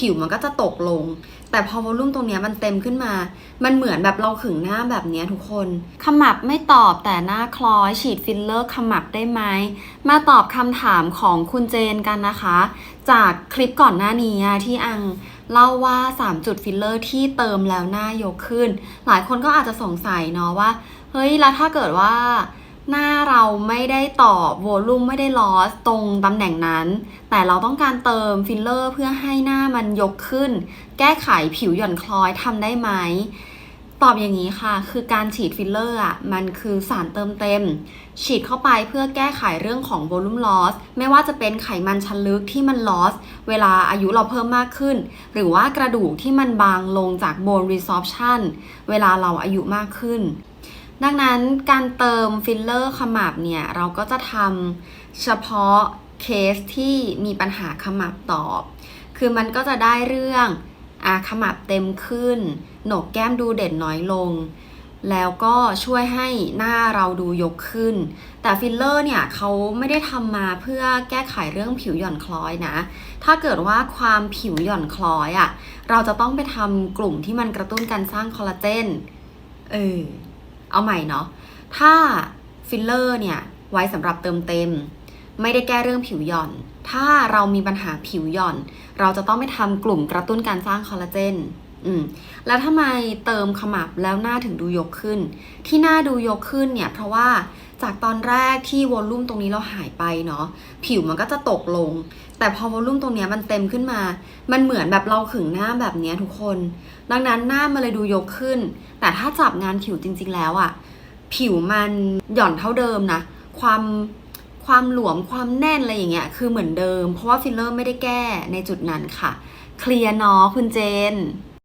ผิวมันก็จะตกลง แต่พอวอลลุ่มตรงนี้มันเต็มขึ้นมา มันเหมือนแบบเราขึงหน้าแบบนี้ทุกคนขมับไม่ตอบแต่หน้าคล้อยฉีดฟิลเลอร์ขมับได้ไหมมาตอบคำถามของคุณเจนกันนะคะ จากคลิปก่อนหน้านี้ที่อังเล่าว่า 3 จุดฟิลเลอร์ที่เติมแล้วหน้ายกขึ้น หลายคนก็อาจจะสงสัยเนาะว่า เฮ้ย แล้วถ้าเกิดว่า หน้าเราไม่ได้ตอบโวลูมไม่ได้ลอสตรงตำแหน่งนั้น แต่เราต้องการเติมฟิลเลอร์เพื่อให้หน้ามันยกขึ้น แก้ไขผิวหย่อนคล้อยทำได้ไหมตอบอย่างนี้ค่ะ คือการฉีดฟิลเลอร์อะ มันคือสารเติมเต็ม ฉีดเข้าไปเพื่อแก้ไขเรื่องของโวลูมลอส ไม่ว่าจะเป็นไขมันชั้นลึกที่มันลอส เวลาอายุเราเพิ่มมากขึ้น หรือว่ากระดูกที่มันบางลงจากโบนรีซอ p ชันเวลาเราอายุมากขึ้น ดังนั้นการเติมฟิลเลอร์ขมับเนี่ยเราก็จะทำเฉพาะเคสที่มีปัญหาขมับตอบ คือมันก็จะได้เรื่องอาขมับเต็มขึ้น โหนกแก้มดูเด่นน้อยลง แล้วก็ช่วยให้หน้าเราดูยกขึ้น แต่ฟิลเลอร์เนี่ยเขาไม่ได้ทำมาเพื่อแก้ไขเรื่องผิวหย่อนคล้อยนะ ถ้าเกิดว่าความผิวหย่อนคล้อยอะ่ะ เราจะต้องไปทำกลุ่มที่มันกระตุ้นการสร้างคอลลาเจน เออ เอาใหม่เนาะถ้าฟิลเลอร์เนี่ยไว้สำหรับเติมเต็ม ไม่ได้แก้เรื่องผิวหย่อน ถ้าเรามีปัญหาผิวหย่อน เราจะต้องไม่ทำกลุ่มกระตุ้นการสร้างคอลลาเจน อืมแล้วทำไมเติมขมับแล้วหน้าถึงดูยกขึ้น ที่หน้าดูยกขึ้นเนี่ย เพราะว่าจากตอนแรกที่วอลลุ่มตรงนี้เราหายไปเนาะผิวมันก็จะตกลง แต่พอวอลลุ่มตรงนี้มันเต็มขึ้นมา มันเหมือนแบบเราขึงหน้าแบบนี้ทุกคน ดังนั้นหน้ามันเลยดูยกขึ้น แต่ถ้าจับงานผิวจริง ๆ แล้วอะผิวมันหย่อนเท่าเดิมนะความความหลวมความแน่นอะไรอย่างเงี้ยคือเหมือนเดิม เพราะว่าฟิลเลอร์ไม่ได้แก้ในจุดนั้นค่ะ เคลียร์เนาะคุณเจน